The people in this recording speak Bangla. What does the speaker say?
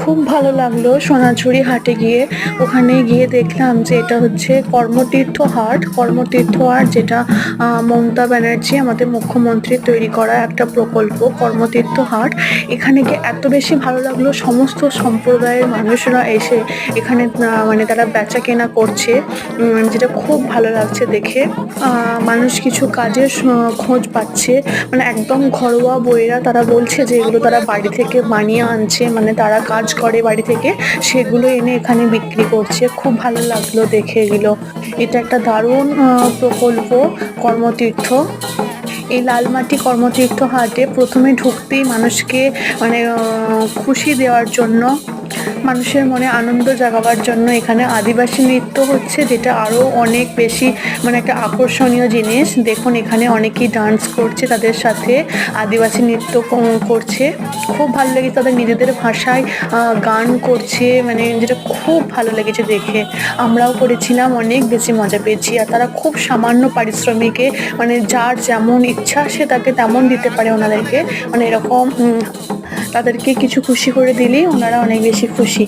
খুব ভালো লাগল সোনাঝুরি হাটে গিয়ে। ওখানে গিয়ে দেখলাম যে এটা হচ্ছে কর্মতীর্থ হাট। কর্মতীর্থ হাট যেটা মমতা ব্যানার্জি আমাদের মুখ্যমন্ত্রী তৈরি করা একটা প্রকল্প, কর্মতীর্থ হাট। এখানে গিয়ে এত বেশি ভালো লাগল, সমস্ত সম্প্রদায়ের মানুষরা এসে এখানে মানে তারা বেচা কেনা করছে। যেটা খুব ভালো লাগছে দেখে। মানুষ কিছু কাজের খোঁজ পাচ্ছে। মানে একদম ঘরোয়া বইয়েরা তারা বলছে যে এগুলো তারা বাড়ি থেকে বানিয়ে আনছে। মানে তারা কাজ করে বাড়ি থেকে, সেগুলো এনে এখানে বিক্রি করছে। খুব ভালো লাগল দেখে এগুলো। এটা একটা দারুণ প্রকল্প, কর্মতীর্থ। এই লালমাটি কর্মতীর্থ হাটে প্রথমে ঢুকতেই মানুষকে মানে খুশি দেওয়ার জন্য মানুষের মনে আনন্দ জাগাবার জন্য এখানে আদিবাসী নৃত্য হচ্ছে, যেটা আরও অনেক বেশি মানে একটা আকর্ষণীয় জিনিস। দেখুন, এখানে অনেকেই ডান্স করছে, তাদের সাথে আদিবাসী নৃত্য করছে। খুব ভালো লেগেছে, তাদের নিজেদের ভাষায় গান করছে মানে যেটা খুব ভালো লেগেছে দেখে। আমরাও করেছিলাম, অনেক বেশি মজা পেয়েছি। আর তারা খুব সামান্য পারিশ্রমিকে মানে যার যেমন ইচ্ছা, সে তাকে তেমন দিতে পারে ওনাদেরকে। মানে এরকম তাদেরকে কিছু খুশি করে দিলেই ওনারা অনেক বেশি খুশি।